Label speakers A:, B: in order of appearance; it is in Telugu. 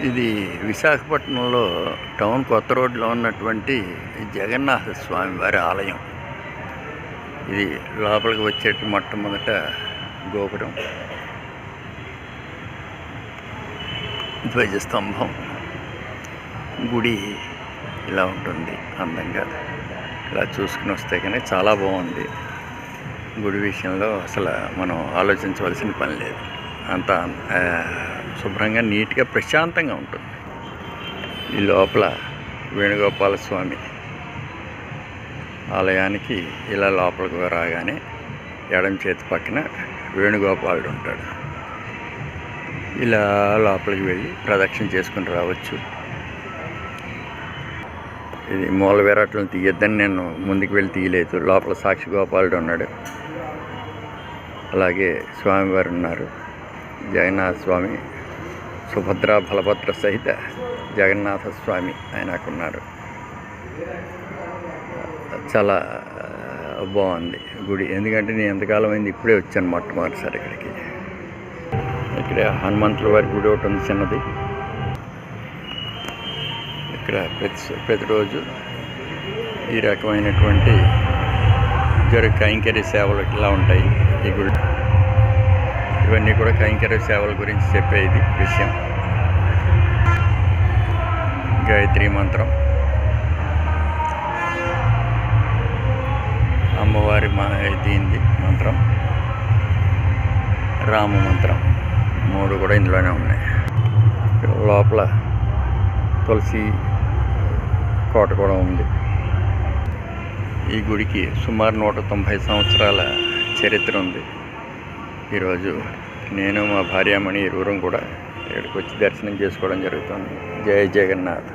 A: ఇది విశాఖపట్నంలో టౌన్ కొత్త రోడ్లో ఉన్నటువంటి జగన్నాథ స్వామి వారి ఆలయం. ఇది లోపలికి వచ్చేట్టు మొట్టమొదట గోపురం. ధ్వజస్తంభం గుడి ఇలా ఉంటుంది అందంగా. ఇలా చూసుకుని వస్తే కానీ చాలా బాగుంది. గుడి విషయంలో అసలు మనం ఆలోచించవలసిన పని లేదు. అంత శుభ్రంగా నీట్గా ప్రశాంతంగా ఉంటుంది. ఈ లోపల వేణుగోపాల స్వామి ఆలయానికి ఇలా లోపలికి రాగానే ఎడం చేతి పక్కన వేణుగోపాలుడు ఉంటాడు. ఇలా లోపలికి వెళ్ళి ప్రదక్షిణ చేసుకుని రావచ్చు. ఇది మూల విరాట్లను తీయొద్దని నేను ముందుకు వెళ్ళి తీయలేదు. లోపల సాక్షి గోపాలుడు ఉన్నాడు. అలాగే స్వామివారు ఉన్నారు. జగన్నాథ స్వామి సుభద్ర బలభద్ర సహిత జగన్నాథ స్వామి ఆయనకున్నారు. చాలా బాగుంది గుడి. ఎందుకంటే నేను ఎంతకాలం అయింది ఇప్పుడే వచ్చాను మొట్టమొదటిసారి ఇక్కడికి. ఇక్కడ హనుమంతుల వారి గుడి ఒకటి ఉంది చిన్నది. ఇక్కడ ప్రతి ప్రతిరోజు ఈ రకమైనటువంటి జరు కైంకర్య సేవలు ఇలా ఉంటాయి ఈ గుడి. ఇవన్నీ కూడా కైంకర్య సేవల గురించి చెప్పేది విషయం. గాయత్రి మంత్రం. అమ్మవారి మా దీనిది మంత్రం. రామ మంత్రం. మూడు కూడా ఇందులోనే ఉన్నాయి. లోపల తులసి కోట కూడా ఉంది. ఈ గుడికి సుమారు నూట తొంభై సంవత్సరాల చరిత్ర ఉంది. ఈరోజు నేను మా భార్యామణి ఇరువురం కూడా ఇక్కడికి వచ్చి దర్శనం చేసుకోవడం జరుగుతుంది. జయ జగన్నాథ్.